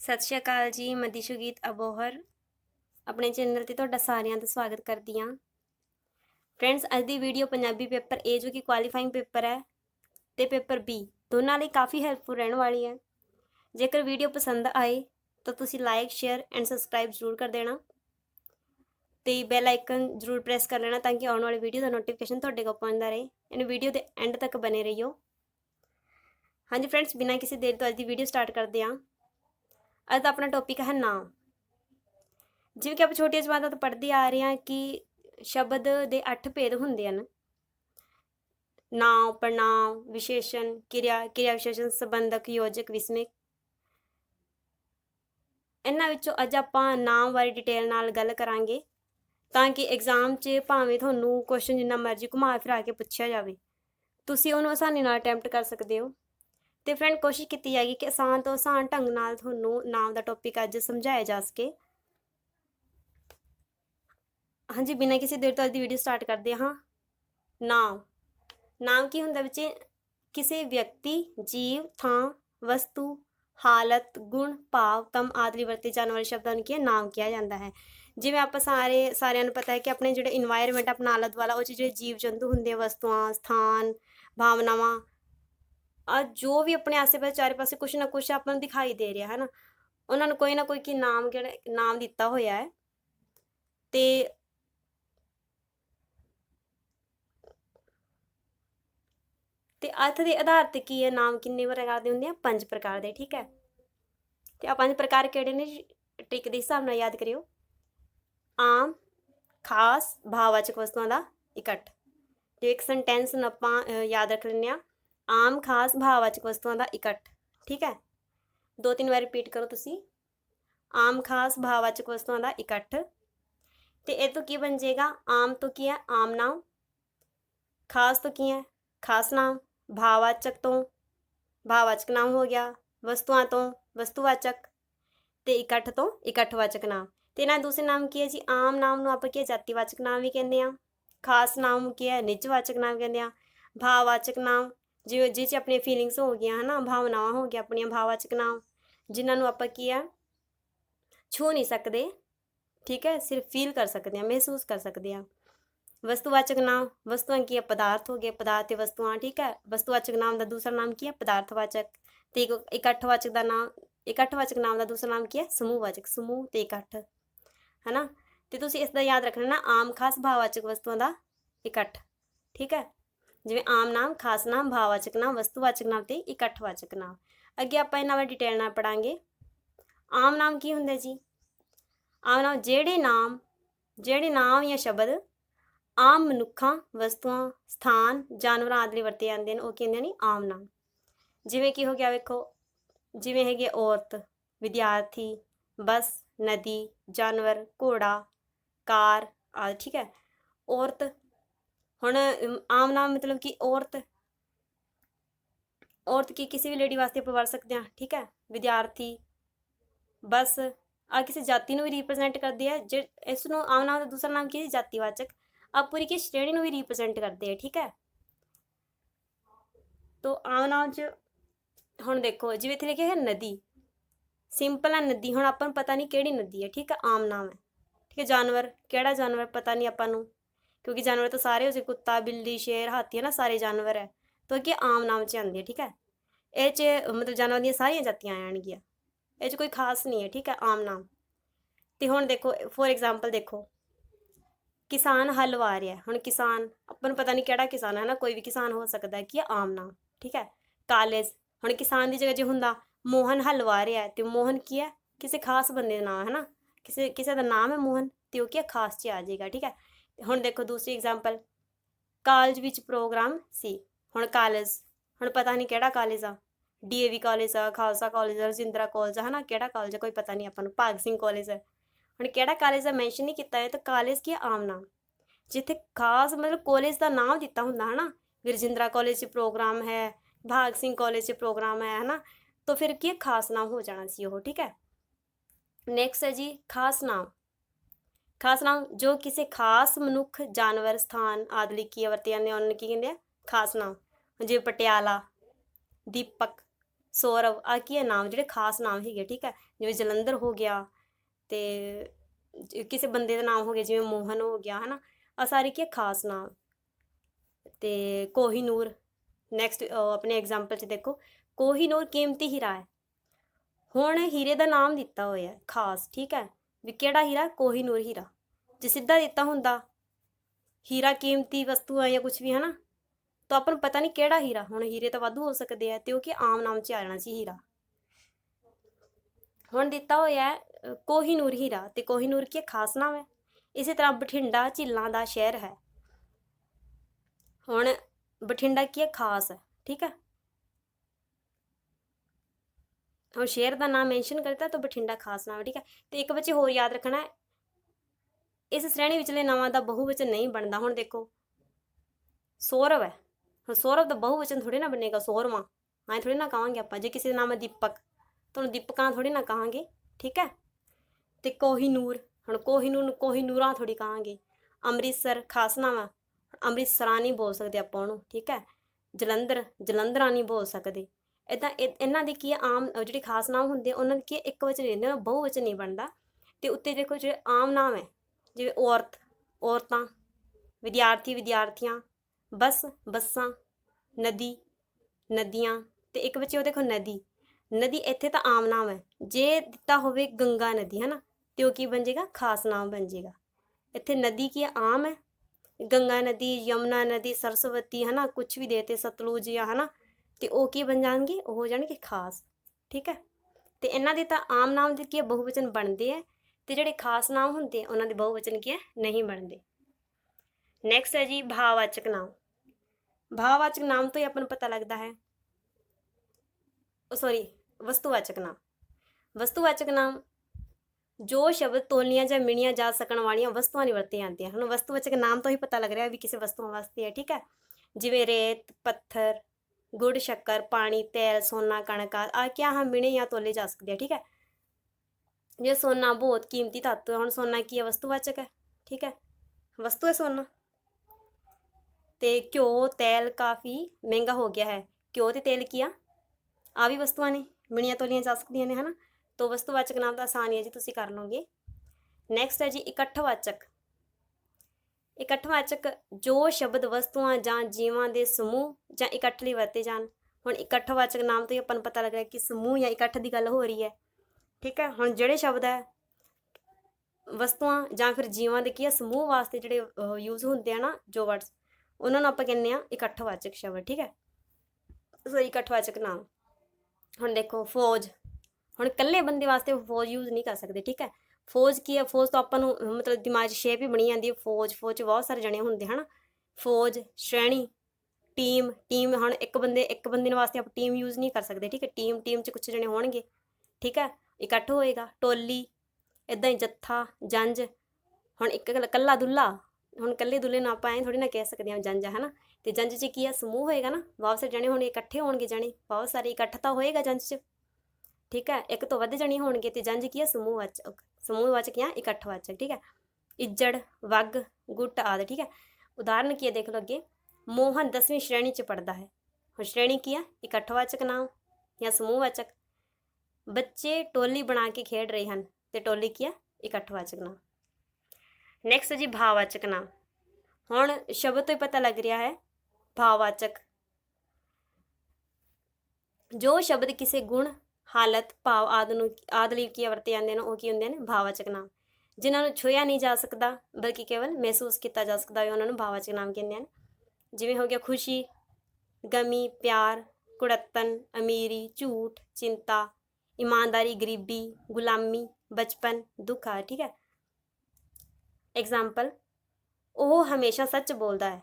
ਸਤਿ ਸ਼੍ਰੀ ਅਕਾਲ ਜੀ ਮਦੀਸ਼ੂ ਗੀਤ ਅਬੋਹਰ। ਆਪਣੇ ਚੈਨਲ ਤੇ ਤੁਹਾਡਾ ਸਾਰਿਆਂ ਦਾ ਸਵਾਗਤ ਕਰਦੀ ਹਾਂ। ਫਰੈਂਡਸ, ਅੱਜ ਦੀ ਵੀਡੀਓ ਪੰਜਾਬੀ ਪੇਪਰ A ਜੋ ਕਿ ਕੁਆਲੀਫਾਈਂਗ ਪੇਪਰ ਹੈ ਤੇ ਪੇਪਰ B ਦੋਨਾਂ ਲਈ ਕਾਫੀ ਹੈਲਪਫੁਲ ਰਹਿਣ ਵਾਲੀ ਹੈ। ਜੇਕਰ ਵੀਡੀਓ ਪਸੰਦ ਆਏ ਤਾਂ ਤੁਸੀਂ ਲਾਈਕ ਸ਼ੇਅਰ ਐਂਡ ਸਬਸਕ੍ਰਾਈਬ ਜ਼ਰੂਰ ਕਰ ਦੇਣਾ ਤੇ ਬੈਲ ਆਈਕਨ ਜ਼ਰੂਰ ਪ੍ਰੈਸ ਕਰ ਲੈਣਾ ਤਾਂ ਕਿ ਆਉਣ ਵਾਲੀ ਵੀਡੀਓ ਦਾ ਨੋਟੀਫਿਕੇਸ਼ਨ ਤੁਹਾਡੇ ਕੋਲ ਪਹੁੰਚਦਾ ਰਹੇ। ਇਹਨੂੰ ਵੀਡੀਓ ਦੇ ਐਂਡ ਤੱਕ ਬਨੇ ਰਹੀਓ। ਹਾਂਜੀ ਫਰੈਂਡਸ, ਬਿਨਾਂ ਕਿਸੇ ਦੇਰ ਤੋਂ ਅੱਜ ਦੀ ਵੀਡੀਓ ਸਟਾਰਟ ਕਰਦੇ ਹਾਂ। ਅੱਜ ਦਾ ਆਪਣਾ ਟੌਪਿਕ ਹੈ ਨਾਮ। ਜਿਵੇਂ ਕਿ ਆਪਾਂ ਛੋਟੀਆਂ ਜਮਾਤਾਂ ਤੋਂ ਪੜ੍ਹਦੇ ਆ ਰਹੇ ਹਾਂ ਕਿ ਸ਼ਬਦ ਦੇ 8 ਭੇਦ ਹੁੰਦੇ ਹਨ। ਨਾਮ ਪ੍ਰਨਾਮ ਵਿਸ਼ੇਸ਼ਣ, ਕਿਰਿਆ ਕਿਰਿਆ ਵਿਸ਼ੇਸ਼ਣ, ਸੰਬੰਧਕ, ਯੋਜਕ, ਵਿਸਮਿਕ। ਇਹਨਾਂ ਵਿੱਚੋਂ ਅੱਜ ਆਪਾਂ ਨਾਮ ਬਾਰੇ ਡਿਟੇਲ ਨਾਲ ਗੱਲ ਕਰਾਂਗੇ ਤਾਂ ਕਿ ਐਗਜ਼ਾਮ 'ਚ ਭਾਵੇਂ ਤੁਹਾਨੂੰ ਕੁਐਸਚਨ ਜਿੰਨਾ ਮਰਜ਼ੀ ਘੁਮਾ ਫਿਰਾ ਕੇ ਪੁੱਛਿਆ ਜਾਵੇ, ਤੁਸੀਂ ਉਹਨੂੰ ਆਸਾਨੀ ਨਾਲ ਅਟੈਂਪਟ ਕਰ ਸਕਦੇ ਹੋ। ਤੇ ਫਰੈਂਡ ਕੋਸ਼ਿਸ਼ ਕੀਤੀ ਜਾਏਗੀ ਕਿ ਆਸਾਨ ਤੋਂ ਆਸਾਨ ਢੰਗ ਨਾਲ ਤੁਹਾਨੂੰ ਨਾਮ ਦਾ ਟੌਪਿਕ ਅੱਜ ਸਮਝਾਇਆ ਜਾ ਸਕੇ ਹਾਂਜੀ ਬਿਨਾਂ ਕਿਸੇ ਦੇਰ ਤੋਂ ਅੱਜ ਦੀ ਵੀਡੀਓ ਸਟਾਰਟ ਕਰਦੇ ਹਾਂ ਨਾਮ ਨਾਮ ਕੀ ਹੁੰਦਾ ਬੱਚੇ ਕਿਸੇ ਵਿਅਕਤੀ ਜੀਵ ਥਾਂ ਵਸਤੂ ਹਾਲਤ ਗੁਣ ਭਾਵ ਕੰਮ ਆਦਿ ਲਈ ਵਰਤੇ ਜਾਣ ਵਾਲੇ ਸ਼ਬਦਾਂ ਨੂੰ ਕੀ ਨਾਮ ਕਿਹਾ ਜਾਂਦਾ ਹੈ ਜਿਵੇਂ ਆਪਾਂ ਸਾਰੇ ਸਾਰਿਆਂ ਨੂੰ ਪਤਾ ਹੈ ਕਿ ਆਪਣੇ ਜਿਹੜੇ এনवायरमेंट ਆਪਣਾ ਆਲਾ ਦੁਆਲਾ ਉਹ ਚ ਜਿਹੜੇ ਜੀਵ ਜੰਤੂ ਹੁੰਦੇ ਆ ਵਸਤੂਆਂ ਸਥਾਨ ਭਾਵਨਾਵਾਂ ਆ ਜੋ ਵੀ ਆਪਣੇ ਆਸੇ-ਪਾਸੇ ਚਾਰੇ ਪਾਸੇ ਕੁਛ ਨਾ ਕੁਛ ਆਪਾਂ ਨੂੰ ਦਿਖਾਈ ਦੇ ਰਿਹਾ ਹੈ ਨਾ ਉਹਨਾਂ ਨੂੰ ਕੋਈ ਨਾ ਕੋਈ ਕੀ ਨਾਮ ਕਿਹੜਾ, ਨਾਮ ਦਿੱਤਾ ਹੋਇਆ ਹੈ। ਤੇ ਤੇ ਅਰਥ ਦੇ ਆਧਾਰ ਤੇ ਕੀ ਹੈ? ਨਾਮ ਕਿੰਨੇ ਪ੍ਰਕਾਰ ਦੇ ਹੁੰਦੇ ਆ? ਪੰਜ ਪ੍ਰਕਾਰ ਦੇ, ਠੀਕ ਹੈ? ਤੇ ਆ ਪੰਜ ਪ੍ਰਕਾਰ ਕਿਹੜੇ ਨੇ? ਟ੍ਰਿਕ ਦੇ ਹਿਸਾਬ ਨਾਲ ਯਾਦ ਕਰਿਓ। ਆਮ, ਖਾਸ ਭਾਵਵਾਚਕ ਵਸਤੂਆਂ ਦਾ ਇਕੱਠ। ਤੇ ਇੱਕ ਸੈਂਟੈਂਸ ਨੂੰ ਆਪਾਂ ਯਾਦ ਰੱਖ ਲੈਂਦੇ ਆ ਆਮ ਖਾਸ ਭਾਵਵਾਚਕ ਵਸਤੂਆਂ ਦਾ ਇਕੱਠ, ਠੀਕ ਹੈ? ਦੋ ਤਿੰਨ ਵਾਰ ਰਿਪੀਟ ਕਰੋ ਤੁਸੀਂ। ਆਮ ਖਾਸ ਭਾਵਵਾਚਕ ਵਸਤੂਆਂ ਦਾ ਇਕੱਠ। ਤੇ ਇਹ ਤੋਂ ਕੀ ਬਣ ਜਾਏਗਾ? ਆਮ ਤੋਂ ਕੀ ਹੈ? ਆਮ ਨਾਮ। ਖਾਸ ਤੋਂ ਕੀ ਹੈ? ਖਾਸ ਨਾਮ। ਭਾਵਵਾਚਕ ਤੋਂ। ਭਾਵਵਾਚਕ ਨਾਮ ਹੋ ਗਿਆ। ਵਸਤੂਆਂ ਤੋਂ। ਵਸਤੂਵਾਚਕ। ਤੇ ਇਕੱਠ ਤੋਂ ਇਕੱਠਵਾਚਕ ਨਾਮ। ਤੇ ਇਹਨਾਂ ਦੂਸਰੇ ਨਾਮ ਕੀ ਹੈ ਜੀ? ਆਮ ਨਾਮ ਨੂੰ ਆਪਾਂ ਕੀ ਹੈ? ਜਾਤੀਵਾਚਕ ਨਾਮ ਵੀ ਕਹਿੰਦੇ ਆ ਖਾਸ ਨਾਮ ਕੀ ਹੈ? ਨਿੱਜਵਾਚਕ ਨਾਮ ਕਹਿੰਦੇ ਆ ਭਾਵਵਾਚਕ ਨਾਮ। ਜਿਵੇਂ ਜਿਹ 'ਚ ਆਪਣੀਆਂ ਫੀਲਿੰਗਸ ਹੋ ਗਈਆਂ, ਹਨਾ, ਭਾਵਨਾਵਾਂ ਹੋ ਗਈਆਂ ਆਪਣੀਆਂ ਭਾਵਵਾਚਕ ਨਾਮ ਜਿਨ੍ਹਾਂ ਨੂੰ ਆਪਾਂ ਕੀ ਆ ਛੂ ਨਹੀਂ ਸਕਦੇ, ਠੀਕ ਹੈ, ਸਿਰਫ ਫੀਲ ਕਰ ਸਕਦੇ ਆ ਮਹਿਸੂਸ ਕਰ ਸਕਦੇ ਆ ਵਸਤੂਵਾਚਕ ਨਾਮ ਵਸਤੂਆਂ ਕੀ ਹੈ ਪਦਾਰਥ ਹੋ ਗਏ, ਪਦਾਰਥ ਤੇ ਵਸਤੂਆਂ, ਠੀਕ ਹੈ ਵਸਤੂਵਾਚਕ ਨਾਮ ਦਾ ਦੂਸਰਾ ਨਾਮ ਕੀ ਹੈ ਪਦਾਰਥਵਾਚਕ, ਤੇ ਇੱਕ ਇਕੱਠਵਾਚਕ ਦਾ ਨਾਮ, ਇਕੱਠਵਾਚਕ ਨਾਮ ਦਾ ਦੂਸਰਾ ਨਾਮ ਕੀ ਹੈ ਸਮੂਹਵਾਚਕ, ਸਮੂਹ ਤੇ ਇਕੱਠ, ਹਨਾ, ਤੇ ਤੁਸੀਂ ਇਸ ਦਾ ਯਾਦ ਰੱਖਣਾ ਨਾ, ਆਮ ਖਾਸ ਭਾਵਵਾਚਕ ਵਸਤੂਆਂ ਦਾ ਇਕੱਠ, ਠੀਕ ਹੈ। ਜਿਵੇਂ ਆਮ ਨਾਮ, ਖਾਸ ਨਾਮ ਭਾਵਵਾਚਕ ਨਾਮ ਵਸਤੂਵਾਚਕ ਨਾਮ ਤੇ ਇਕੱਠਵਾਚਕ ਨਾਮ। ਅੱਗੇ ਆਪਾਂ ਇਹਨਾਂ ਬਾਰੇ ਡਿਟੇਲ ਨਾਲ ਪੜਾਂਗੇ ਆਮ ਨਾਮ ਕੀ ਹੁੰਦੇ ਜੀ? ਆਮ ਨਾਮ ਜਿਹੜੇ ਨਾਮ ਜਿਹੜੇ ਨਾਮ ਜਾਂ ਸ਼ਬਦ ਆਮ ਮਨੁੱਖਾਂ, ਵਸਤੂਆਂ, ਸਥਾਨ, ਜਾਨਵਰਾਂ ਆਦਿ ਲਈ ਵਰਤੇ ਜਾਂਦੇ ਨੇ, ਉਹ ਕਹਿੰਦੇ ਨੇ? ਆਮ ਨਾਮ। ਜਿਵੇਂ ਕੀ ਹੋ ਗਿਆ ਵੇਖੋ, ਜਿਵੇਂ ਹੈਗੇ ਔਰਤ, ਵਿਦਿਆਰਥੀ, ਬੱਸ, ਨਦੀ, ਜਾਨਵਰ, ਘੋੜਾ, ਕਾਰ ਆਦਿ, ਠੀਕ ਹੈ? ਔਰਤ ਹੁਣ ਆਮ ਨਾਮ ਮਤਲਬ ਕਿ ਔਰਤ ਔਰਤ ਕੀ ਕਿਸੇ ਵੀ ਲੇਡੀ ਵਾਸਤੇ ਆਪਾਂ ਵਰ ਸਕਦੇ ਹਾਂ, ਠੀਕ ਹੈ? ਵਿਦਿਆਰਥੀ, ਬਸ ਆ ਕਿਸੇ ਜਾਤੀ ਨੂੰ ਵੀ ਰਿਪਰੈਜ਼ੈਂਟ ਕਰਦੇ ਹੈ ਜੇ ਇਸ ਨੂੰ ਆਮ ਨਾਮ ਦਾ ਦੂਸਰਾ ਨਾਮ ਕੀ ਹੈ? ਜਾਤੀਵਾਚਕ ਆ ਪੂਰੀ ਕੀ ਸ਼੍ਰੇਣੀ ਨੂੰ ਵੀ ਰਿਪਰੈਜ਼ੈਂਟ ਕਰਦੇ ਆ, ਠੀਕ ਹੈ? ਤੋ ਆਮ ਨਾਮ ਚ, ਹੁਣ ਦੇਖੋ, ਜਿਵੇਂ ਇੱਥੇ ਲਿਖਿਆ ਹੈ ਨਦੀ ਸਿੰਪਲ ਆ ਨਦੀ, ਹੁਣ ਆਪਾਂ ਨੂੰ ਪਤਾ ਨਹੀਂ ਕਿਹੜੀ ਨਦੀ ਹੈ, ਠੀਕ ਹੈ? ਆਮ ਨਾਮ ਹੈ, ਠੀਕ ਹੈ? ਜਾਨਵਰ, ਕਿਹੜਾ ਜਾਨਵਰ ਪਤਾ ਨਹੀਂ ਆਪਾਂ ਨੂੰ? ਕਿਉਂਕਿ ਜਾਨਵਰ ਤਾਂ ਸਾਰੇ ਹੋ ਜੇ ਕੁੱਤਾ, ਬਿੱਲੀ, ਸ਼ੇਰ, ਹਾਥੀ ਹੈ ਨਾ, ਸਾਰੇ ਜਾਨਵਰ ਹੈ। ਤਾਂ ਕਿ ਆਮ ਨਾਮ ਚ ਆਉਂਦੇ ਆ ਠੀਕ ਹੈ? ਇਹ ਚ ਮਤਲਬ ਜਾਨਵਰਾਂ ਦੀਆਂ ਸਾਰੀਆਂ ਜਾਤੀਆਂ ਆ ਜਾਣਗੀਆਂ। ਇਹ ਚ ਕੋਈ ਖਾਸ ਨਹੀਂ ਹੈ, ਠੀਕ ਹੈ, ਆਮ ਨਾਮ। ਤੇ ਹੁਣ ਦੇਖੋ ਫੋਰ ਐਗਜ਼ਾਮਪਲ ਦੇਖੋ। ਕਿਸਾਨ ਹਲ ਵਾ ਰਿਹਾ ਹੁਣ ਕਿਸਾਨ, ਆਪਾਂ ਨੂੰ ਪਤਾ ਨਹੀਂ ਕਿਹੜਾ ਕਿਸਾਨ ਹੈ ਨਾ, ਕੋਈ ਵੀ ਕਿਸਾਨ ਹੋ ਸਕਦਾ ਹੈ ਕਿ ਆਮ ਨਾਮ, ਠੀਕ ਹੈ? ਕਾਲਜ ਹੁਣ ਕਿਸਾਨ ਦੀ ਜਗ੍ਹਾ ਜੇ ਹੁੰਦਾ, ਮੋਹਨ ਹਲ ਵਾ ਰਿਹਾ ਹੈ, ਤੇ ਮੋਹਨ ਕੀ ਹੈ? ਕਿਸੇ ਖਾਸ ਬੰਦੇ ਦਾ ਨਾਮ ਹੈ ਨਾ? ਕਿਸੇ ਕਿਸੇ ਦਾ ਨਾਮ ਹੈ ਮੋਹਨ, ਤੇ ਉਹ ਕੀ ਹੈ? ਖਾਸ ਚ ਆ ਜਾਏਗਾ, ਠੀਕ ਹੈ? ਹੁਣ ਦੇਖੋ ਦੂਸਰੀ ਐਗਜ਼ਾਮਪਲ ਕਾਲਜ ਵਿੱਚ ਪ੍ਰੋਗਰਾਮ ਸੀ। ਹੁਣ ਕਾਲਜ ਹੁਣ ਪਤਾ ਨਹੀਂ ਕਿਹੜਾ ਕਾਲਜ ਆ। ਡੀਏਵੀ ਕਾਲਜ ਆ, ਖਾਲਸਾ ਕਾਲਜ ਆ, ਰਜਿੰਦਰਾ ਕਾਲਜ ਆ, ਹਨਾ? ਕਿਹੜਾ ਕਾਲਜ ਆ? ਕੋਈ ਪਤਾ ਨਹੀਂ ਆਪਾਂ ਨੂੰ, ਭਾਗ ਸਿੰਘ ਕਾਲਜ ਹੈ ਹੁਣ ਕਿਹੜਾ ਕਾਲਜ ਆ? ਮੈਂਸ਼ਨ ਨਹੀਂ ਕੀਤਾ ਹੈ ਤਾਂ ਕਾਲਜ ਕੀ ਆਮ ਨਾਮ। ਜਿੱਥੇ ਖਾਸ ਮਤਲਬ ਕਾਲਜ ਦਾ ਨਾਮ ਦਿੱਤਾ ਹੁੰਦਾ, ਹਨਾ? ਵੀ ਰਜਿੰਦਰਾ ਕਾਲਜ 'ਚ ਪ੍ਰੋਗਰਾਮ ਹੈ, ਭਾਗ ਸਿੰਘ ਕਾਲਜ 'ਚ ਪ੍ਰੋਗਰਾਮ ਹੈ, ਹਨਾ? ਤਾਂ ਫਿਰ ਕੀ ਖਾਸ ਨਾਮ ਹੋ ਜਾਣਾ ਸੀ ਉਹ, ਠੀਕ ਹੈ? ਨੈਕਸਟ ਹੈ ਜੀ, ਖਾਸ ਨਾਮ। ਖਾਸ ਨਾਮ ਜੋ ਕਿਸੇ ਖਾਸ ਮਨੁੱਖ ਜਾਨਵਰ ਸਥਾਨ ਆਦਿ ਲਈ ਕੀ ਵਰਤੇ ਜਾਂਦੇ ਆ, ਉਹਨਾਂ ਨੂੰ ਕੀ ਕਹਿੰਦੇ ਆ? ਖਾਸ ਨਾਮ। ਜਿਵੇਂ ਪਟਿਆਲਾ ਦੀਪਕ ਸੌਰਵ ਆ ਕੀ ਹੈ ਨਾਮ? ਜਿਹੜੇ ਖਾਸ ਨਾਮ ਹੈਗੇ ਠੀਕ ਹੈ? ਜਿਵੇਂ ਜਲੰਧਰ ਹੋ ਗਿਆ ਤੇ ਕਿਸੇ ਬੰਦੇ ਦਾ ਨਾਮ ਹੋ ਗਿਆ ਜਿਵੇਂ ਮੋਹਨ ਹੋ ਗਿਆ ਹਨਾ? ਆ ਸਾਰੇ ਕੀ ਹੈ? ਖਾਸ ਨਾਮ। ਤੇ ਕੋਹੀਨੂਰ ਨੈਕਸਟ ਆਪਣੇ ਐਗਜ਼ਾਮਪਲ 'ਚ ਦੇਖੋ। ਕੋਹੀਨੂਰ ਕੀਮਤੀ ਹੀਰਾ ਹੈ। ਹੁਣ ਹੀਰੇ ਦਾ ਨਾਮ ਦਿੱਤਾ ਹੋਇਆ ਖਾਸ ਠੀਕ ਹੈ? ਵੀ ਕਿਹੜਾ ਹੀਰਾ? ਕੋਹੀਨੂਰ ਹੀਰਾ। ਜੇ ਸਿੱਧਾ ਦਿੱਤਾ ਹੁੰਦਾ ਹੀਰਾ ਕੀਮਤੀ ਵਸਤੂ ਹੈ ਜਾਂ ਕੁਝ ਵੀ ਹੈ ਤਾਂ ਆਪਾਂ ਨੂੰ ਪਤਾ ਨਹੀਂ ਕਿਹੜਾ ਹੀਰਾ। ਹੁਣ ਹੀਰੇ ਤਾਂ ਵਾਧੂ ਹੋ ਸਕਦੇ ਆ ਤੇ ਉਹ ਕਿ ਆਮ ਨਾਮ 'ਚ ਆ ਜਾਣਾ ਸੀ ਹੀਰਾ। ਹੁਣ ਦਿੱਤਾ ਹੋਇਆ ਹੈ ਅ, ਕੋਹੀਨੂਰ ਹੀਰਾ। ਤੇ ਕੋਹੀਨੂਰ ਕੀ ਖਾਸ ਨਾਮ ਹੈ। ਇਸੇ ਤਰ੍ਹਾਂ ਬਠਿੰਡਾ ਝੀਲਾਂ ਦਾ ਸ਼ਹਿਰ ਹੈ। ਹੁਣ ਬਠਿੰਡਾ ਕੀ ਹੈ? ਖਾਸ ਹੈ। ਠੀਕ ਹੈ? ਹੁਣ ਸ਼ਹਿਰ ਦਾ ਨਾਮ ਮੈਂਸ਼ਨ ਕਰਤਾ ਤਾਂ ਬਠਿੰਡਾ ਖਾਸ ਨਾਮ ਠੀਕ ਹੈ ਤੇ ਇੱਕ ਬੱਚੇ ਹੋਰ ਯਾਦ ਰੱਖਣਾ ਹੈ ਇਸ ਸ਼੍ਰੇਣੀ ਵਿਚਲੇ ਨਾਵਾਂ ਦਾ ਬਹੁਵਚਨ ਨਹੀਂ ਬਣਦਾ। ਹੁਣ ਦੇਖੋ, ਸੌਰਵ ਹੈ। ਹੁਣ ਸੌਰਵ ਦਾ ਬਹੁਵਚਨ ਥੋੜੀ ਨਾ ਬਣੇਗਾ, ਸੌਰਵਾਂ। ਐਂ ਥੋੜੀ ਨਾ ਕਹਾਂਗੇ ਆਪਾਂ, ਜੇ ਕਿਸੇ ਦਾ ਨਾਮ ਹੈ ਦੀਪਕ, ਤੁਹਾਨੂੰ ਦੀਪਕਾਂ ਥੋੜੀ ਨਾ ਕਹਾਂਗੇ, ਠੀਕ ਹੈ? ਤੇ ਕੋਹੀਨੂਰ, ਹੁਣ ਕੋਹੀਨੂਰ ਨੂੰ ਕੋਹੀਨੂਰਾਂ ਥੋੜੀ ਕਹਾਂਗੇ। ਅੰਮ੍ਰਿਤਸਰ ਖਾਸ ਨਾਮ ਆ ਅੰਮ੍ਰਿਤਸਰਾਂ ਨਹੀਂ ਬੋਲ ਸਕਦੇ ਆਪਾਂ ਉਹਨੂੰ, ਠੀਕ ਹੈ? ਜਲੰਧਰ, ਜਲੰਧਰਾਂ ਨਹੀਂ ਬੋਲ ਸਕਦੇ। ਇਦਾਂ ਇਹਨਾਂ ਦੇ ਕੀ ਹੈ ਆਮ ਜਿਹੜੇ ਖਾਸ ਨਾਮ ਹੁੰਦੇ ਆ, ਉਹਨਾਂ ਦੇ ਕੀ ਹੈ, ਇੱਕ ਵਚਨ ਰਹਿੰਦੇ ਬਹੁ ਬਹੁਵਚਨ ਨਹੀਂ ਬਣਦਾ। ਤੇ ਉੱਤੇ ਦੇਖੋ ਜਿਹੜੇ ਆਮ ਨਾਮ ਹੈ ਜਿਵੇਂ ਔਰਤ ਔਰਤਾਂ ਵਿਦਿਆਰਥੀ ਵਿਦਿਆਰਥੀਆਂ ਬੱਸ ਬੱਸਾਂ ਨਦੀ ਨਦੀਆਂ ਤੇ ਇੱਕ ਬੱਚੇ ਉਹ ਦੇਖੋ ਨਦੀ। ਨਦੀ ਇੱਥੇ ਤਾਂ ਆਮ ਨਾਮ ਹੈ। ਜੇ ਦਿੱਤਾ ਹੋਵੇ ਗੰਗਾ ਨਦੀ ਹੈ ਨਾ ਤੇ ਉਹ ਕੀ ਬਣ ਜਾਏਗਾ ਖਾਸ ਨਾਮ ਬਣ ਜਾਏਗਾ ਇੱਥੇ ਨਦੀ ਕੀ ਹੈ ਆਮ ਹੈ। ਗੰਗਾ ਨਦੀ ਯਮੁਨਾ ਨਦੀ ਸਰਸਵਤੀ ਹੈ ਨਾ ਕੁਝ ਵੀ ਦੇਤੇ ਸਤਲੁਜ ਜਾਂ ਹੈ ਨਾ ਤੇ ਉਹ ਕੀ ਬਣ ਜਾਣਗੇ? ਉਹ ਹੋ ਜਾਣਗੇ ਖਾਸ, ਠੀਕ ਹੈ? ਤੇ ਇਹਨਾਂ ਦੇ ਤਾਂ ਆਮ ਨਾਮ ਦੇ ਕੀ ਹੈ? ਬਹੁਵਚਨ ਬਣਦੇ ਆ ਤੇ ਜਿਹੜੇ ਖਾਸ ਨਾਮ ਹੁੰਦੇ ਆ, ਉਹਨਾਂ ਦੇ ਬਹੁਵਚਨ ਕੀ ਹੈ? ਨਹੀਂ ਬਣਦੇ। ਨੈਕਸਟ ਹੈ ਜੀ ਭਾਵਵਾਚਕ ਨਾਮ। ਭਾਵਵਾਚਕ ਨਾਮ ਤੋਂ ਹੀ ਆਪਾਂ ਨੂੰ ਪਤਾ ਲੱਗਦਾ ਹੈ। ਸੌਰੀ ਵਸਤੂਵਾਚਕ ਨਾਮ। ਵਸਤੂਵਾਚਕ ਨਾਮ, ਜੋ ਸ਼ਬਦ ਤੋਲੀਆਂ ਜਾਂ ਮਿਣੀਆਂ ਜਾ ਸਕਣ ਵਾਲੀਆਂ ਵਸਤੂਆਂ ਲਈ ਵਰਤੇ ਜਾਂਦੇ ਹਨ ਹੁਣ ਵਸਤੂਵਾਚਕ ਨਾਮ ਤੋਂ ਹੀ ਪਤਾ ਲੱਗ ਰਿਹਾ ਵੀ ਕਿਸੇ ਵਸਤੂਆਂ ਵਾਸਤੇ ਹੈ, ਠੀਕ ਹੈ? ਜਿਵੇਂ ਰੇਤ, ਪੱਥਰ ਗੁੜ, ਸ਼ੱਕਰ, ਪਾਣੀ, ਤੇਲ, ਸੋਨਾ, ਕਣਕ ਆ ਕਿਆ ਹਾਂ ਮਿਣੇ ਜਾਂ ਤੋਲੇ ਜਾ ਸਕਦੇ ਆ, ਠੀਕ ਹੈ? ਜੇ ਸੋਨਾ ਬਹੁਤ ਕੀਮਤੀ ਧਾਤੂ ਹੈ ਹੁਣ ਸੋਨਾ ਕੀ ਹੈ ਵਸਤੂਵਾਚਕ ਹੈ, ਠੀਕ ਹੈ? ਵਸਤੂ ਹੈ ਸੋਨਾ। ਤੇ ਘਿਓ, ਤੇਲ ਕਾਫੀ ਮਹਿੰਗਾ ਹੋ ਗਿਆ ਹੈ। ਘਿਓ ਤੇ ਤੇਲ ਕੀ ਆ? ਵੀ ਵਸਤੂਆਂ ਨੇ, ਮਿਣੀਆਂ ਤੋਲੀਆਂ ਜਾ ਸਕਦੀਆਂ ਨੇ, ਹਨਾ? ਤੋ ਵਸਤੂਵਾਚਕ ਨਾਮ ਤਾਂ ਆਸਾਨ ਹੀ ਹੈ ਜੀ, ਤੁਸੀਂ ਕਰ ਲਓਗੇ। ਨੈਕਸਟ ਹੈ ਜੀ, ਇਕੱਠਵਾਚਕ। ਇਕੱਠਵਾਚਕ ਜੋ ਸ਼ਬਦ ਵਸਤੂਆਂ ਜਾਂ ਜੀਵਾਂ ਦੇ ਸਮੂਹ ਜਾਂ ਇਕੱਠ ਲਈ ਵਰਤੇ ਜਾਣ। ਹੁਣ ਇਕੱਠਵਾਚਕ ਨਾਮ ਤੋਂ ਹੀ ਆਪਾਂ ਨੂੰ ਪਤਾ ਲੱਗ ਕਿ ਸਮੂਹ ਜਾਂ ਇਕੱਠ ਦੀ ਗੱਲ ਹੋ ਰਹੀ ਹੈ। ਠੀਕ ਹੈ, ਹੁਣ ਜਿਹੜੇ ਸ਼ਬਦ ਹੈ, ਵਸਤੂਆਂ ਜਾਂ ਫਿਰ ਜੀਵਾਂ ਦੇ ਕੀ ਹੈ, ਸਮੂਹ ਵਾਸਤੇ ਜਿਹੜੇ ਯੂਜ਼ ਹੁੰਦੇ ਆ ਨਾ, ਜੋ ਵਰਡਸ ਉਹਨਾਂ ਨੂੰ ਆਪਾਂ ਕਹਿੰਦੇ ਆ ਇਕੱਠਵਾਚਕ ਸ਼ਬਦ, ਠੀਕ ਹੈ। ਸੋ ਇਕੱਠਵਾਚਕ ਨਾਮ। ਹੁਣ ਦੇਖੋ, ਫੌਜ ਹੁਣ ਇਕੱਲੇ ਬੰਦੇ ਵਾਸਤੇ ਫੌਜ ਯੂਜ਼ ਨਹੀਂ ਕਰ ਸਕਦੇ, ਠੀਕ ਹੈ? ਫੌਜ ਕੀ ਹੈ? ਫੌਜ ਤਾਂ ਆਪਾਂ ਨੂੰ ਮਤਲਬ ਦਿਮਾਗ 'ਚ ਸ਼ੇਪ ਹੀ ਬਣੀ ਜਾਂਦੀ ਹੈ। ਫੌਜ ਫੌਜ 'ਚ ਬਹੁਤ ਸਾਰੇ ਜਣੇ ਹੁੰਦੇ, ਹਨ? ਫੌਜ, ਸ਼੍ਰੇਣੀ ਟੀਮ ਟੀਮ ਹੁਣ ਇੱਕ ਬੰਦੇ ਇੱਕ ਬੰਦੇ ਵਾਸਤੇ ਆਪਾਂ ਟੀਮ ਯੂਜ਼ ਨਹੀਂ ਕਰ ਸਕਦੇ, ਠੀਕ ਹੈ? ਟੀਮ ਟੀਮ 'ਚ ਕੁਝ ਜਣੇ ਹੋਣਗੇ, ਠੀਕ ਹੈ? ਇਕੱਠ ਹੋਏਗਾ, ਟੋਲੀ ਇਦਾਂ ਹੀ ਜੱਥਾ, ਜੰਜ, ਹੁਣ ਇੱਕ ਇਕੱਲਾ ਦੁੱਲਾ, ਹੁਣ ਇਕੱਲੇ ਦੁੱਲੇ ਨੂੰ ਆਪਾਂ ਐਂ ਥੋੜੀ ਨਾ ਕਹਿ ਸਕਦੇ ਹਾਂ ਜੰਜ ਹੈ ਨਾ ਤੇ ਜੰਜ 'ਚ ਕੀ ਆ ਸਮੂਹ ਹੋਏਗਾ ਨਾ? ਬਹੁਤ ਸਾਰੇ ਜਣੇ ਹੁਣ ਇਕੱਠੇ ਹੋਣਗੇ ਜਣੇ, ਬਹੁਤ ਸਾਰੇ ਇਕੱਠ ਤਾਂ ਹੋਏਗਾ ਜੰਜ 'ਚ। ਠੀਕ ਹੈ ਇੱਕ ਤੋਂ ਵੱਧ ਜਣੇ ਹੋਣਗੇ ਤੇ ਜੰਜ ਕੀ ਆ ਸਮੂਹਵਾਚਕ ਸਮੂਹਵਾਚਕ ਜਾਂ ਇਕੱਠਵਾਚਕ ਠੀਕ ਹੈ ਇੱਜੜ ਵਗ ਗੁੱਟ ਆਦਿ ਠੀਕ ਹੈ ਉਦਾਹਰਨ ਕੀ ਹੈ ਦੇਖ ਲਓ ਅੱਗੇ ਮੋਹਨ 10ਵੀਂ ਸ਼੍ਰੇਣੀ 'ਚ ਪੜਦਾ ਹੈ ਹੁਣ ਸ਼੍ਰੇਣੀ ਕੀ ਆ ਇਕੱਠਵਾਚਕ ਨਾਮ ਜਾਂ ਸਮੂਹਵਾਚਕ ਬੱਚੇ ਟੋਲੀ ਬਣਾ ਕੇ ਖੇਡ ਰਹੇ ਹਨ ਤੇ ਟੋਲੀ ਕੀ ਆ ਇਕੱਠਵਾਚਕ ਨਾਮ ਨੈਕਸਟ ਜੀ ਭਾਵਵਾਚਕ ਨਾਮ ਹੁਣ ਸ਼ਬਦ ਤੋਂ ਹੀ ਪਤਾ ਲੱਗ ਰਿਹਾ ਹੈ ਭਾਵਵਾਚਕ ਜੋ ਸ਼ਬਦ ਕਿਸੇ ਗੁਣ ਹਾਲਤ, ਭਾਵ ਆਦਿ ਨੂੰ ਆਦਿ ਲਈ ਕੀ ਵਰਤੇ ਜਾਂਦੇ ਨੇ, ਉਹ ਕੀ ਹੁੰਦੇ ਨੇ? ਭਾਵਾਚਕ ਨਾਮ। ਜਿਨ੍ਹਾਂ ਨੂੰ ਛੋਇਆ ਨਹੀਂ ਜਾ ਸਕਦਾ, ਬਲਕਿ ਕੇਵਲ ਮਹਿਸੂਸ ਕੀਤਾ ਜਾ ਸਕਦਾ ਹੈ ਉਹਨਾਂ ਨੂੰ ਭਾਵਾਚਕ ਨਾਮ ਕਹਿੰਦੇ ਹਨ। ਜਿਵੇਂ ਹੋ ਗਿਆ ਖੁਸ਼ੀ, ਗਮੀ, ਪਿਆਰ ਕੁੜੱਤਨ ਅਮੀਰੀ, ਝੂਠ, ਚਿੰਤਾ, ਇਮਾਨਦਾਰੀ, ਗਰੀਬੀ, ਗੁਲਾਮੀ, ਬਚਪਨ, ਦੁੱਖ ਆ ਠੀਕ ਹੈ? ਐਗਜ਼ਾਮਪਲ ਉਹ ਹਮੇਸ਼ਾ ਸੱਚ ਬੋਲਦਾ ਹੈ।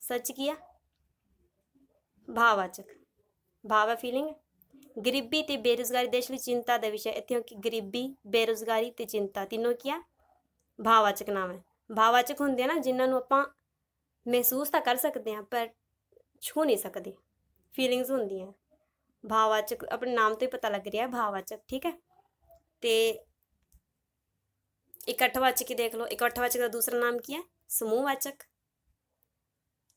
ਸੱਚ ਕੀ ਆ? ਭਾਵਾ ਭਾਵ ਹੈ ਫੀਲਿੰਗ ਗਰੀਬੀ ਤੇ ਬੇਰੁਜ਼ਗਾਰੀ ਦੇਸ਼ ਲਈ ਚਿੰਤਾ ਦਾ ਵਿਸ਼ਾ ਇੱਥੇ ਕਿ ਗਰੀਬੀ, ਬੇਰੁਜ਼ਗਾਰੀ ਤੇ ਚਿੰਤਾ। ਤਿੰਨੋਂ ਕੀ ਆ? ਭਾਵਾਚਕ ਨਾਮ ਹੈ। ਭਾਵਾਚਕ ਹੁੰਦੇ ਆ ਨਾ, ਜਿਨ੍ਹਾਂ ਨੂੰ ਆਪਾਂ ਮਹਿਸੂਸ ਤਾਂ ਕਰ ਸਕਦੇ ਹਾਂ, ਪਰ ਛੂ ਨਹੀਂ ਸਕਦੇ। ਫੀਲਿੰਗਸ ਹੁੰਦੀਆਂ। ਭਾਵਾਚਕ ਆਪਣੇ ਨਾਮ ਤੋਂ ਹੀ ਪਤਾ ਲੱਗ ਰਿਹਾ ਹੈ ਭਾਵਵਾਚਕ, ਠੀਕ ਹੈ? ਤੇ ਇਕੱਠਵਾਚਕ ਹੀ ਦੇਖ ਲਓ। ਇਕੱਠਵਾਚਕ ਦਾ ਦੂਸਰਾ ਨਾਮ ਕੀ ਹੈ? ਸਮੂਹਵਾਚਕ।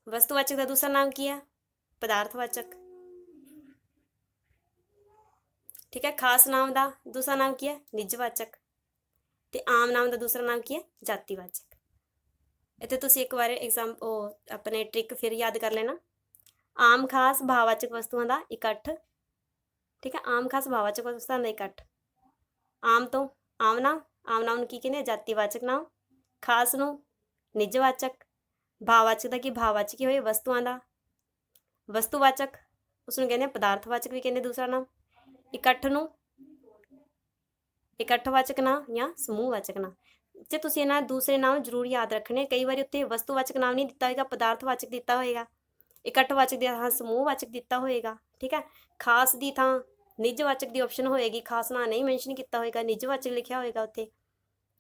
ਵਸਤੂਵਾਚਕ ਦਾ ਦੂਸਰਾ ਨਾਮ ਕੀ ਹੈ? ਪਦਾਰਥਵਾਚਕ। ਠੀਕ ਹੈ, ਖਾਸ ਨਾਮ ਦਾ ਦੂਸਰਾ ਨਾਮ ਕੀ ਹੈ? ਨਿੱਜਵਾਚਕ। ਤੇ ਆਮ ਨਾਮ ਦਾ ਦੂਸਰਾ ਨਾਮ ਕੀ ਹੈ? ਜਾਤੀਵਾਚਕ। ਇੱਥੇ ਤੁਸੀਂ ਇੱਕ ਵਾਰ ਐਗਜ਼ਾਮ ਉਹ ਆਪਣੇ ਟ੍ਰਿਕ ਫਿਰ ਯਾਦ ਕਰ ਲੈਣਾ। ਆਮ ਖਾਸ ਭਾਵਵਾਚਕ ਵਸਤੂਆਂ ਦਾ ਇਕੱਠ। ਠੀਕ ਹੈ, ਆਮ ਖਾਸ ਭਾਵਵਾਚਕ ਵਸਤੂਆਂ ਦਾ ਇਕੱਠ। ਆਮ ਤੋਂ ਆਮ ਨਾਮ ਆਮ ਨਾਮ ਨੂੰ ਕੀ ਕਹਿੰਦੇ ਜਾਤੀਵਾਚਕ ਨਾਮ। ਖਾਸ ਨੂੰ ਨਿੱਜਵਾਚਕ। ਭਾਵਵਾਚਕ ਦਾ ਕੀ? ਭਾਵਵਾਚਕ ਹੀ ਹੋਏ ਵਸਤੂਆਂ ਦਾ। ਵਸਤੂਵਾਚਕ ਉਸ ਨੂੰ ਕਹਿੰਦੇ ਆ ਪਦਾਰਥਵਾਚਕ ਵੀ ਕਹਿੰਦੇ ਦੂਸਰਾ ਨਾਮ। ਇਕੱਠ ਨੂੰ ਇਕੱਠਵਾਚਕ ਨਾਮ ਜਾਂ ਸਮੂਹਵਾਚਕ ਨਾਮ। ਜੇ ਤੁਸੀਂ ਇਹਨਾਂ ਦੂਸਰੇ ਨਾਮ ਜ਼ਰੂਰ ਯਾਦ ਰੱਖਣੇ, ਕਈ ਵਾਰੀ ਉੱਤੇ ਵਸਤੂਵਾਚਕ ਨਾਮ ਨਹੀਂ ਦਿੱਤਾ ਹੋਏਗਾ ਪਦਾਰਥਵਾਚਕ ਦਿੱਤਾ ਹੋਏਗਾ ਇਕੱਠਵਾਚਕ ਦੀ ਥਾਂ ਸਮੂਹਵਾਚਕ ਦਿੱਤਾ ਹੋਏਗਾ, ਠੀਕ ਹੈ? ਖਾਸ ਦੀ ਥਾਂ ਨਿੱਜਵਾਚਕ ਦੀ ਆਪਸ਼ਨ ਹੋਏਗੀ, ਖਾਸ ਨਾਂ ਨਹੀਂ ਮੈਂਸ਼ਨ ਕੀਤਾ ਹੋਏਗਾ ਨਿੱਜਵਾਚਕ ਲਿਖਿਆ ਹੋਏਗਾ ਉੱਥੇ।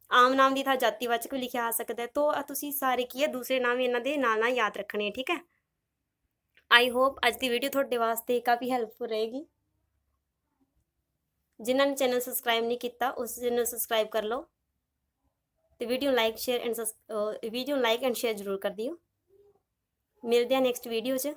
ਆਮ ਨਾਮ ਦੀ ਥਾਂ ਜਾਤੀਵਾਚਕ ਵੀ ਲਿਖਿਆ ਆ ਸਕਦਾ ਹੈ। ਤੋਂ ਤੁਸੀਂ ਸਾਰੇ ਕੀ ਹੈ, ਦੂਸਰੇ ਨਾਮ ਇਹਨਾਂ ਦੇ ਨਾਲ ਨਾਲ ਯਾਦ ਰੱਖਣੇ, ਠੀਕ ਹੈ? ਆਈ ਹੋਪ ਅੱਜ ਦੀ ਵੀਡੀਓ ਤੁਹਾਡੇ ਵਾਸਤੇ ਕਾਫੀ ਹੈਲਪਫੁਲ ਰਹੇਗੀ। ਜਿਨ੍ਹਾਂ ਨੇ ਚੈਨਲ ਸਬਸਕ੍ਰਾਈਬ ਨਹੀਂ ਕੀਤਾ, ਉਸ ਚੈਨਲ ਨੂੰ ਸਬਸਕ੍ਰਾਈਬ ਕਰ ਲਓ। ਤੇ video like share and video like and share ਜ਼ਰੂਰ ਕਰ ਦਿਓ। ਮਿਲਦੇ ਹਾਂ ਨੈਕਸਟ ਵੀਡੀਓ 'ਚ।